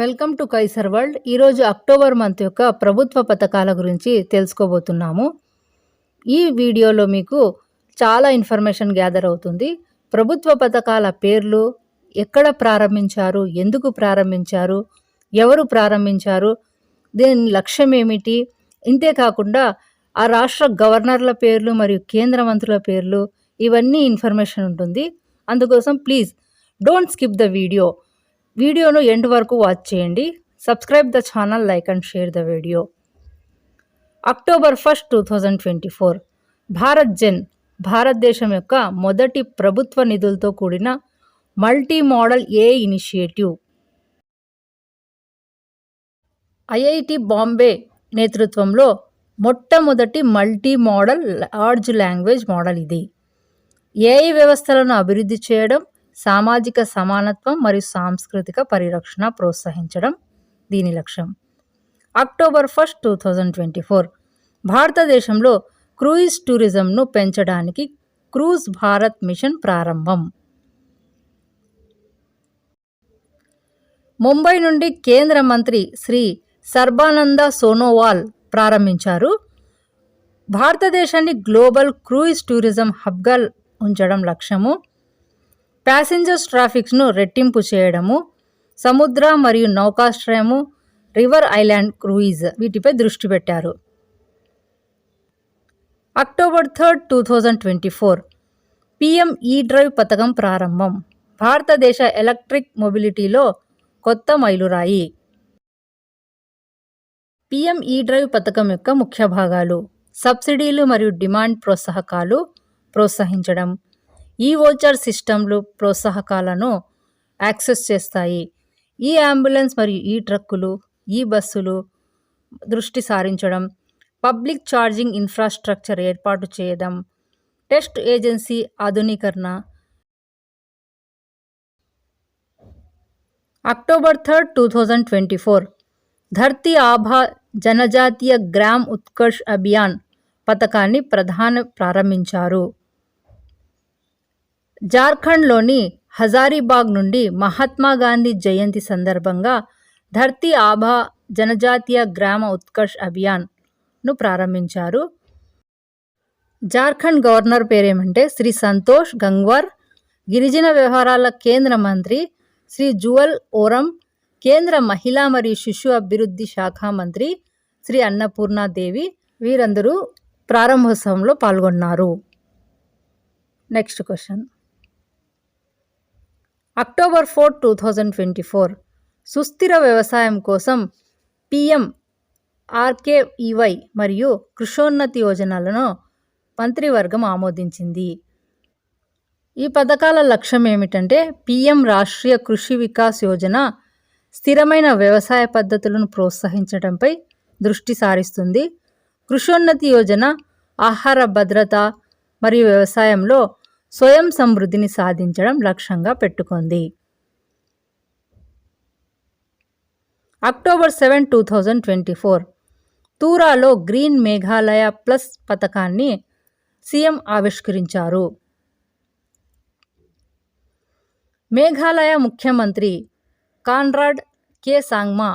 Welcome to Kaiser world. ఈరోజు October month యొక్క ప్రభుత్వ పథకాల గురించి తెలుసుకోబోతున్నాము. ఈ వీడియోలో మీకు చాలా ఇన్ఫర్మేషన్ గ్యాదర్ అవుతుంది. ప్రభుత్వ పథకాల పేర్లు ఎక్కడ ప్రారంభించారు ఎందుకు ప్రారంభించారు ఎవరు ప్రారంభించారు దీని లక్ష్యం ఏమిటి? ఇంతే కాకుండా ఆ రాష్ట్ర గవర్నర్ల పేర్లు మరియు కేంద్ర మంత్రుల పేర్లు ఇవన్నీ ఇన్ఫర్మేషన్ ఉంటుంది. అందుకోసం please don't skip the video. వీడియోను ఎండ్ వరకు వాచ్ చేయండి. Subscribe the channel like and share the video October first two thousand twenty four Bharat Gen భారతదేశం యొక్క మొదటి ప్రభుత్వ నిధులతో కూడిన multi modal a initiative IIT Bombay నేతృత్వంలో మొట్టమొదటి multi modal large language model ఇది ఏఐ వ్యవస్థలను అభివృద్ధి చేయడం సామాజిక సమానత్వం మరియు సాంస్కృతిక పరిరక్షణ ప్రోత్సహించడం దీని లక్ష్యం. October first two thousand twenty four. భారతదేశంలో క్రూయిజ్ టూరిజంను పెంచడానికి క్రూజ్ భారత్ మిషన్ ప్రారంభం. ముంబై నుండి కేంద్ర మంత్రి శ్రీ సర్బానంద సోనోవాల్ ప్రారంభించారు. భారతదేశాన్ని గ్లోబల్ క్రూయిజ్ టూరిజం హబ్గా ఉంచడం లక్ష్యము. ప్యాసింజర్స్ ట్రాఫిక్స్ను రెట్టింపు చేయడము సముద్ర మరియు నౌకాశ్రయము రివర్ ఐలాండ్ క్రూయిజ్ వీటిపై దృష్టి పెట్టారు. October third two thousand twenty four PM E drive పథకం ప్రారంభం. భారతదేశ ఎలక్ట్రిక్ మొబిలిటీలో కొత్త మైలురాయి. పిఎం ఈ డ్రైవ్ పథకం యొక్క ముఖ్య భాగాలు సబ్సిడీలు మరియు డిమాండ్ ప్రోత్సాహకాలు ప్రోత్సహించడం. ఈ వోచర్ సిస్టంలు ప్రోత్సాహకాలను యాక్సెస్ చేస్తాయి. ఈ అంబులెన్స్ మరియు ఈ ట్రక్కులు ఈ బస్సులు దృష్టి సారించడం పబ్లిక్ ఛార్జింగ్ ఇన్ఫ్రాస్ట్రక్చర్ ఏర్పాటు చేయడం టెస్ట్ ఏజెన్సీ ఆధునీకరణ. October third two thousand twenty four. Dharti Aaba Janjatiya Gram Utkarsh Abhiyan పథకాన్ని ప్రధాన ప్రారంభించారు. జార్ఖండ్లోని హజారీబాగ్ నుండి మహాత్మా గాంధీ జయంతి సందర్భంగా ధర్తీ ఆభా జనజాతీయ గ్రామ ఉత్కర్ష్ అభియాన్ను ప్రారంభించారు. జార్ఖండ్ గవర్నర్ పేరేమంటే శ్రీ సంతోష్ గంగ్వార్ గిరిజన వ్యవహారాల కేంద్ర మంత్రి శ్రీ జువల్ ఓరం కేంద్ర మహిళా మరియు శిశు అభివృద్ధి శాఖ మంత్రి శ్రీ అన్నపూర్ణాదేవి వీరందరూ ప్రారంభోత్సవంలో పాల్గొన్నారు. Next question. October four two thousand twenty four. సుస్థిర వ్యవసాయం కోసం పిఎం ఆర్కేఈవై మరియు కృషోన్నతి యోజనలను మంత్రివర్గం ఆమోదించింది. ఈ పథకాల లక్ష్యం ఏమిటంటే పిఎం రాష్ట్రీయ కృషి వికాస్ యోజన స్థిరమైన వ్యవసాయ పద్ధతులను ప్రోత్సహించడంపై దృష్టి సారిస్తుంది. కృషోన్నతి యోజన ఆహార భద్రత మరియు వ్యవసాయంలో స్వయం సమృద్ధిని సాధించడం లక్ష్యంగా పెట్టుకుంది. October seven two thousand twenty four. తూరాలో green Meghalaya plus పథకాన్ని సీఎం ఆవిష్కరించారు. మేఘాలయ ముఖ్యమంత్రి కాన్రాడ్ కే. సాంగ్మా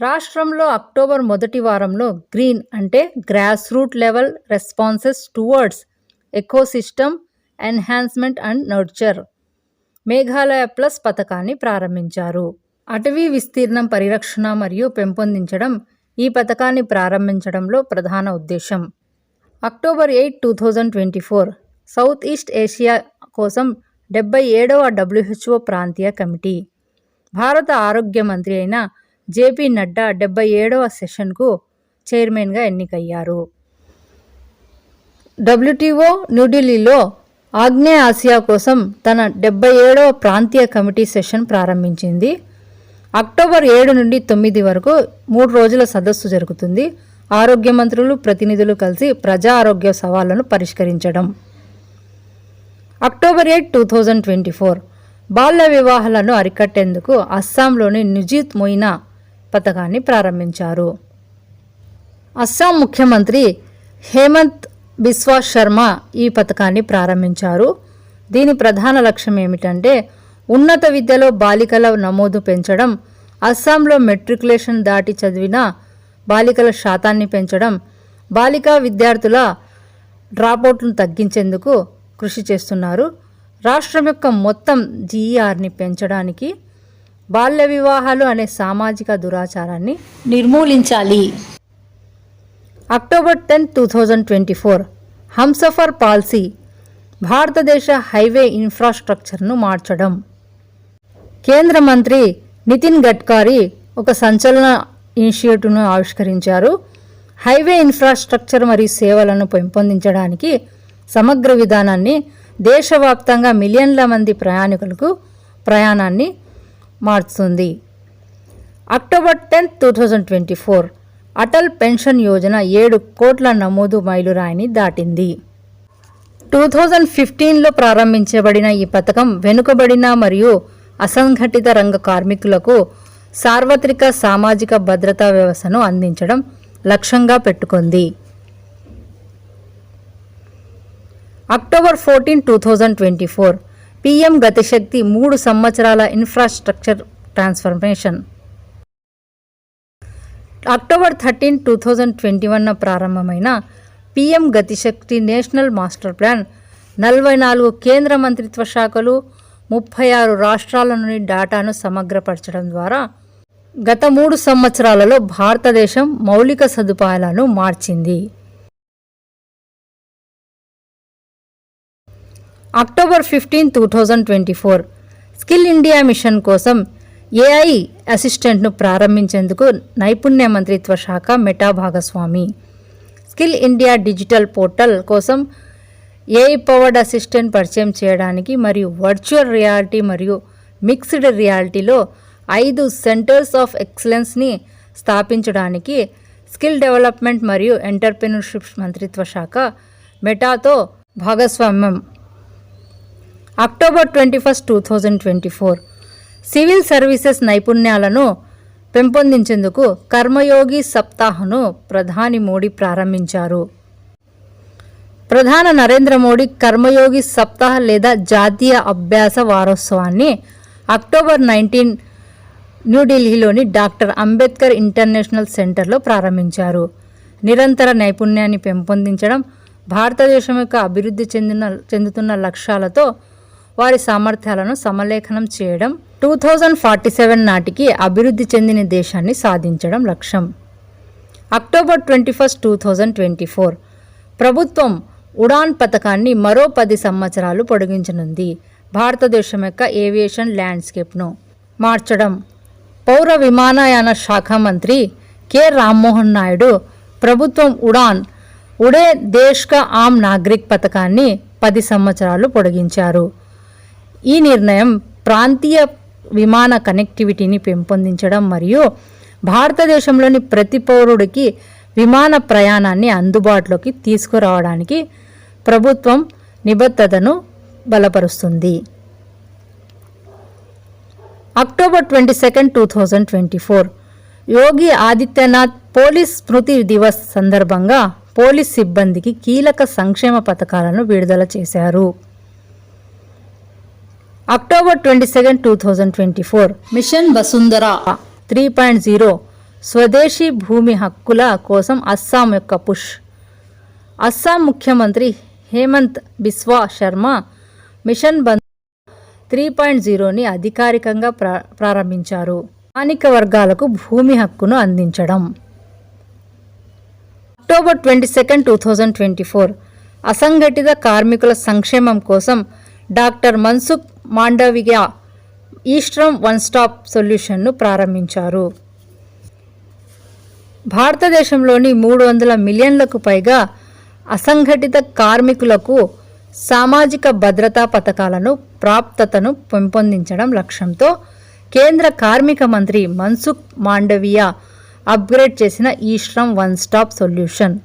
రాష్ట్రంలో అక్టోబర్ మొదటి వారంలో గ్రీన్ అంటే grass root level responses towards ecosystem enhancement and nurture Meghalaya plus పథకాన్ని ప్రారంభించారు. అటవీ విస్తీర్ణం పరిరక్షణ మరియు పెంపొందించడం ఈ పథకాన్ని ప్రారంభించడంలో ప్రధాన ఉద్దేశం. October eight two thousand twenty four south east Asia కోసం డెబ్బై ఏడవ డబ్ల్యూహెచ్ఓ ప్రాంతీయ కమిటీ. భారత ఆరోగ్య మంత్రి అయిన జేపీ నడ్డా డెబ్బై ఏడవ సెషన్కు చైర్మన్గా ఎన్నికయ్యారు. డబ్ల్యూటీఓ న్యూఢిల్లీలో ఆగ్నేయ ఆసియా కోసం తన డెబ్బై ఏడవ ప్రాంతీయ కమిటీ సెషన్ ప్రారంభించింది. అక్టోబర్ ఏడు నుండి తొమ్మిది వరకు మూడు రోజుల సదస్సు జరుగుతుంది. ఆరోగ్య మంత్రులు ప్రతినిధులు కలిసి ప్రజా ఆరోగ్య సవాళ్ళను పరిష్కరించడం. October eight two thousand twenty four బాల్య వివాహాలను అరికట్టేందుకు అస్సాంలోని నిజీత్ మొయినా పథకాన్ని ప్రారంభించారు. అస్సాం ముఖ్యమంత్రి హేమంత్ బిశ్వాస్ శర్మ ఈ పథకాన్ని ప్రారంభించారు. దీని ప్రధాన లక్ష్యం ఏమిటంటే ఉన్నత విద్యలో బాలికల నమోదు పెంచడం అస్సాంలో మెట్రికులేషన్ దాటి చదివిన బాలికల శాతాన్ని పెంచడం బాలికా విద్యార్థుల డ్రాపౌట్లను తగ్గించేందుకు కృషి చేస్తున్నారు. రాష్ట్రం యొక్క మొత్తం జీఈఆర్ని పెంచడానికి బాల్య వివాహాలు అనే సామాజిక దురాచారాన్ని నిర్మూలించాలి. October ten two thousand twenty four. Humsafar policy భారతదేశ హైవే ఇన్ఫ్రాస్ట్రక్చర్ను మార్చడం. కేంద్ర మంత్రి నితిన్ గడ్కరీ ఒక సంచలన ఇనిషియేటివ్ను ఆవిష్కరించారు. హైవే ఇన్ఫ్రాస్ట్రక్చర్ మరియు సేవలను పెంపొందించడానికి సమగ్ర విధానాన్ని దేశవ్యాప్తంగా మిలియన్ల మంది ప్రయాణికులకు ప్రయాణాన్ని మార్చుతుంది. October tenth two thousand twenty four. Atal pension Yojana ఏడు కోట్ల నమోదు మైలురాయిని దాటింది. టూ థౌజండ్ ఫిఫ్టీన్లో ప్రారంభించబడిన ఈ పథకం వెనుకబడిన మరియు అసంఘటిత రంగ కార్మికులకు సార్వత్రిక సామాజిక భద్రతా వ్యవస్థను అందించడం లక్ష్యంగా పెట్టుకుంది. October fourteen two thousand twenty four PM Gati Shakti మూడు సంవత్సరాల infrastructure transformation October thirteen two thousand twenty వన్న ప్రారంభమైన PM Gati Shakti national master plan నలభై నాలుగు కేంద్ర మంత్రిత్వ శాఖలు ముప్పై ఆరు రాష్ట్రాల నుండి డేటాను సమగ్రపరచడం ద్వారా గత మూడు సంవత్సరాలలో భారతదేశం మౌలిక సదుపాయాలను మార్చింది. October fifteen two thousand twenty four skill India mission కోసం ఏఐ అసిస్టెంట్ను ప్రారంభించేందుకు నైపుణ్య మంత్రిత్వ శాఖ మెటా భాగస్వామి. స్కిల్ ఇండియా డిజిటల్ పోర్టల్ కోసం ఏఐ పవర్డ్ అసిస్టెంట్ పరిచయం చేయడానికి మరియు వర్చువల్ రియాలిటీ మరియు మిక్స్డ్ రియాలిటీలో ఐదు సెంటర్స్ ఆఫ్ ఎక్సలెన్స్ని స్థాపించడానికి స్కిల్ డెవలప్మెంట్ మరియు ఎంటర్ప్రెన్యూర్షిప్ మంత్రిత్వ శాఖ మెటాతో భాగస్వామ్యం. October twenty first two thousand twenty four. Civil services నైపుణ్యాలను పెంపొందించేందుకు కర్మయోగి సప్తాహను ప్రధాని మోడీ ప్రారంభించారు. ప్రధాన నరేంద్ర మోడీ కర్మయోగి సప్తాహ్ లేదా జాతీయ అభ్యాస వారోత్సవాన్ని అక్టోబర్ నైన్టీన్ న్యూఢిల్లీలోని డాక్టర్ అంబేద్కర్ ఇంటర్నేషనల్ సెంటర్లో ప్రారంభించారు. నిరంతర నైపుణ్యాన్ని పెంపొందించడం భారతదేశం యొక్క అభివృద్ధి చెందిన చెందుతున్న లక్ష్యాలతో వారి సామర్థ్యాలను సమలేఖనం చేయడం టూ థౌజండ్ ఫార్టీ సెవెన్ నాటికి అభివృద్ధి చెందిన దేశాన్ని సాధించడం లక్ష్యం. October twenty first two thousand twenty four ప్రభుత్వం ఉడాన్ పథకాన్ని మరో పది సంవత్సరాలు పొడిగించనుంది. భారతదేశం యొక్క ఏవియేషన్ ల్యాండ్స్కేప్ను మార్చడం. పౌర విమానయాన శాఖ మంత్రి కె. రామ్మోహన్ నాయుడు ప్రభుత్వం ఉడాన్ ఉడే దేశ్కా ఆమ్ నాగరిక్ పథకాన్ని పది సంవత్సరాలు పొడిగించారు. ఈ నిర్ణయం ప్రాంతీయ విమాన కనెక్టివిటీని పెంపొందించడం మరియు భారతదేశంలోని ప్రతి పౌరుడికి విమాన ప్రయాణాన్ని అందుబాటులోకి తీసుకురావడానికి ప్రభుత్వం నిబద్ధతను బలపరుస్తుంది. October twenty second two thousand twenty four Yogi Adityanath police Smriti Diwas సందర్భంగా పోలీస్ సిబ్బందికి కీలక సంక్షేమ పథకాలను విడుదల చేశారు. October twenty second two thousand twenty four mission Vasundhara three point zero స్వదేశీ భూమి హక్కుల కోసం అస్సాం యొక్క పుష్. అస్సాం ముఖ్యమంత్రి హేమంత్ బిస్వా శర్మ మిషన్ బంద్ త్రీ పాయింట్ జీరోని అధికారికంగా ప్రా ప్రారంభించారు. స్థానిక వర్గాలకు భూమి హక్కును అందించడం. October twenty second two thousand twenty four అసంఘటిత కార్మికుల సంక్షేమం కోసం doctor Mansukh Mandaviya ఈస్ట్రమ్ one stop సొల్యూషన్ను ప్రారంభించారు. భారతదేశంలోని మూడు వందల మిలియన్లకు పైగా అసంఘటిత కార్మికులకు సామాజిక భద్రతా పథకాలను ప్రాప్తతను పెంపొందించడం లక్ష్యంతో కేంద్ర కార్మిక మంత్రి మన్సుఖ్ మాండవియా అప్గ్రేడ్ చేసిన e Shram one stop solution.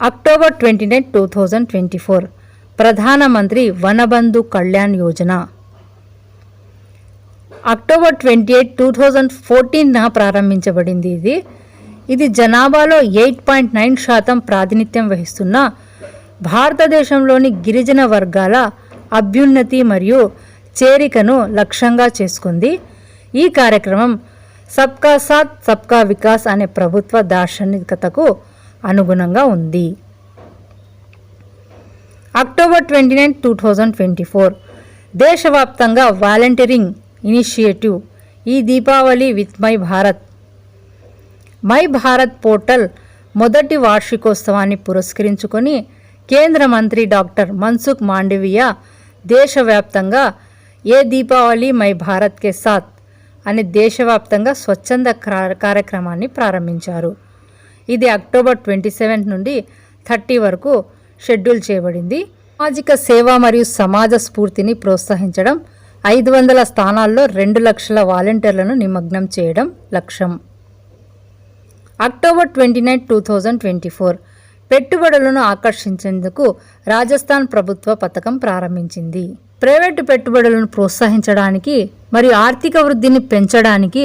October twenty nine two thousand twenty four ప్రధానమంత్రి Vanbandhu Kalyan Yojana. October twenty eight two thousand ఫోర్టీన్న ప్రారంభించబడింది ఇది. ఇది జనాభాలో ఎయిట్ పాయింట్ నైన్ శాతం ప్రాతినిధ్యం వహిస్తున్న భారతదేశంలోని గిరిజన వర్గాల అభ్యున్నతి మరియు చేరికను లక్ష్యంగా చేసుకుంది. ఈ కార్యక్రమం సబ్కా సాత్ సబ్కా వికాస్ అనే ప్రభుత్వ దార్శనికతకు అనుగుణంగా ఉంది. October twenty nine two thousand twenty four దేశవ్యాప్తంగా వాలంటీరింగ్ ఇనిషియేటివ్. ఈ Deepavali with my Bharat. My Bharat portal మొదటి వార్షికోత్సవాన్ని పురస్కరించుకొని కేంద్ర మంత్రి డాక్టర్ మన్సుఖ్ మాండవియా దేశవ్యాప్తంగా ఏ దీపావళి మై భారత్ కే సాత్ అనే దేశవ్యాప్తంగా స్వచ్ఛంద కార్యక్రమాన్ని ప్రారంభించారు. ఇది అక్టోబర్ ట్వంటీ సెవెంత్ నుండి థర్టీ వరకు షెడ్యూల్ చేయబడింది. సామాజిక సేవ మరియు సమాజ స్ఫూర్తిని ప్రోత్సహించడం ఐదు వందల స్థానాల్లో రెండు లక్షల వాలంటీర్లను నిమగ్నం చేయడం లక్ష్యం. October twenty nine two thousand twenty four పెట్టుబడులను ఆకర్షించేందుకు రాజస్థాన్ ప్రభుత్వ పథకం ప్రారంభించింది. ప్రైవేటు పెట్టుబడులను ప్రోత్సహించడానికి మరియు ఆర్థిక వృద్ధిని పెంచడానికి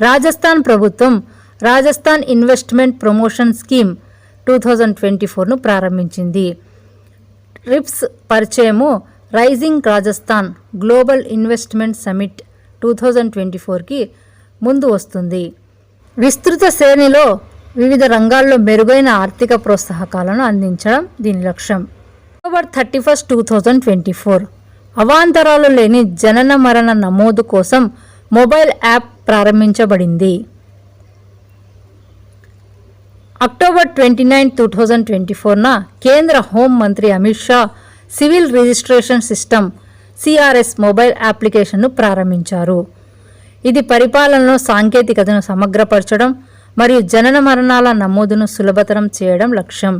రాజస్థాన్ ప్రభుత్వం Rajasthan investment promotion scheme two thousand twenty ఫోర్ను ప్రారంభించింది. రిప్స్ పరిచయము rising Rajasthan global investment summit two thousand twenty ఫోర్కి ముందు వస్తుంది. విస్తృత శ్రేణిలో వివిధ రంగాల్లో మెరుగైన ఆర్థిక ప్రోత్సాహకాలను అందించడం దీని లక్ష్యం. October thirty first two thousand twenty four అవాంతరాలు లేని జనన మరణ నమోదు కోసం మొబైల్ యాప్ ప్రారంభించబడింది. October twenty nine two thousand twenty ఫోర్న కేంద్ర హోమ్ మంత్రి Amit Shah civil registration system CRS mobile అప్లికేషన్ను ప్రారంభించారు. ఇది పరిపాలనలో సాంకేతికతను సమగ్రపరచడం మరియు జనన మరణాల నమోదును సులభతరం చేయడం లక్ష్యం.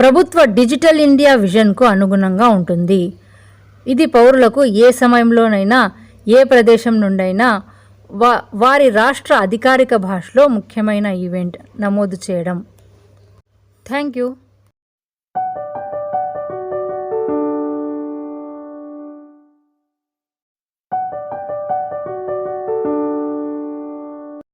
ప్రభుత్వ డిజిటల్ ఇండియా విజన్కు అనుగుణంగా ఉంటుంది. ఇది పౌరులకు ఏ సమయంలోనైనా ఏ ప్రదేశం నుండైనా వా వారి రాష్ట్ర అధికారిక భాషలో ముఖ్యమైన ఈవెంట్ నమోదు చేయడం. Thank you.